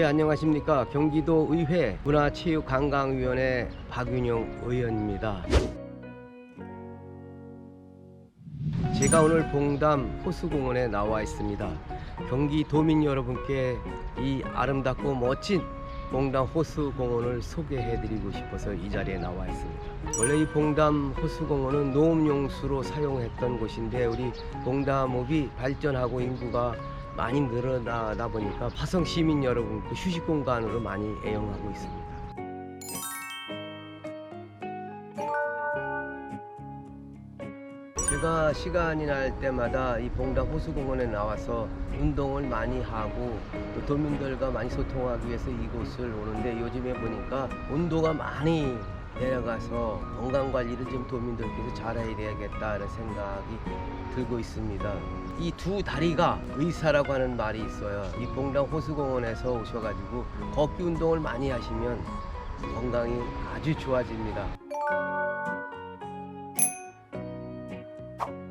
네, 안녕하십니까. 경기도 의회 문화체육관광위원회 박윤영 의원입니다. 제가 오늘 봉담 호수공원에 나와 있습니다. 경기 도민 여러분께 이 아름답고 멋진 봉담 호수공원을 소개해드리고 싶어서 이 자리에 나와 있습니다. 원래 이 봉담 호수공원은 농업용수로 사용했던 곳인데 우리 봉담읍이 발전하고 인구가 많이 늘어나다 보니까 화성 시민 여러분 그 휴식 공간으로 많이 애용하고 있습니다. 제가 시간이 날 때마다 이 봉담 호수공원에 나와서 운동을 많이 하고 또 도민들과 많이 소통하기 위해서 이곳을 오는데 요즘에 보니까 온도가 많이 내려가서 건강 관리를 좀 도민들께서 잘해야 되겠다는 생각이 들고 있습니다. 이 두 다리가 의사라고 하는 말이 있어요. 이 봉담 호수공원에서 오셔가지고 걷기 운동을 많이 하시면 건강이 아주 좋아집니다.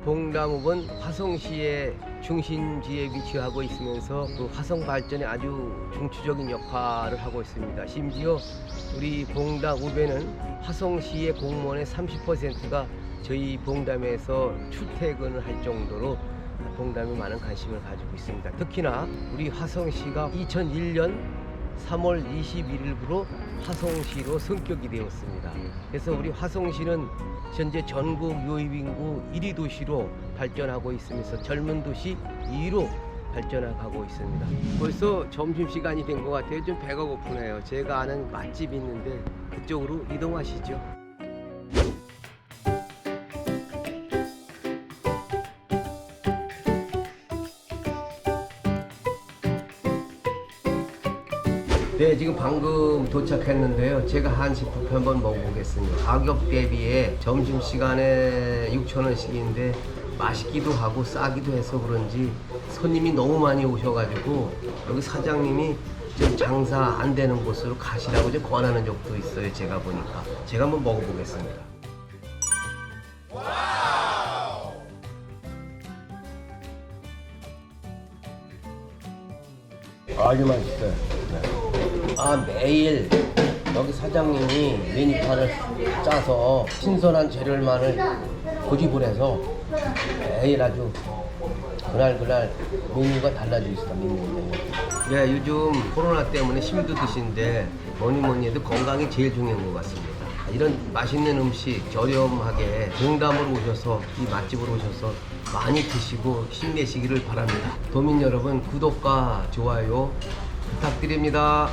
봉담읍은 화성시의 중심지에 위치하고 있으면서 그 화성 발전에 아주 중추적인 역할을 하고 있습니다. 심지어 우리 봉담읍에는 화성시의 공무원의 30%가 저희 봉담에서 출퇴근을 할 정도로 봉담에 많은 관심을 가지고 있습니다. 특히나 우리 화성시가 2001년 3월 21일부로 화성시로 성격이 되었습니다. 그래서 우리 화성시는 현재 전국 요입인구 1위 도시로 발전하고 있으면서 젊은 도시 2위로 발전하고 있습니다. 벌써 점심시간이 된 것 같아요. 좀 배가 고프네요. 제가 아는 맛집이 있는데 그쪽으로 이동하시죠. 네, 지금 방금 도착했는데요. 제가 한식 뷔페 한번 먹어보겠습니다. 가격 대비에 점심시간에 6,000원씩인데 맛있기도 하고 싸기도 해서 그런지 손님이 너무 많이 오셔가지고 여기 사장님이 좀 장사 안 되는 곳으로 가시라고 좀 권하는 적도 있어요. 제가 보니까. 제가 한번 먹어보겠습니다. 아주 맛있어요. 네. 아 매일 여기 사장님이 메뉴판을 짜서 신선한 재료만을 고집을 해서 매일 아주 그날 그날 메뉴가 달라져 있어 메뉴가. 네 요즘 코로나 때문에 힘도 드신데 뭐니 뭐니 해도 건강이 제일 중요한 것 같습니다. 이런 맛있는 음식 저렴하게 농담으로 오셔서 이 맛집으로 오셔서 많이 드시고 힘내시기를 바랍니다. 도민 여러분 구독과 좋아요 부탁드립니다.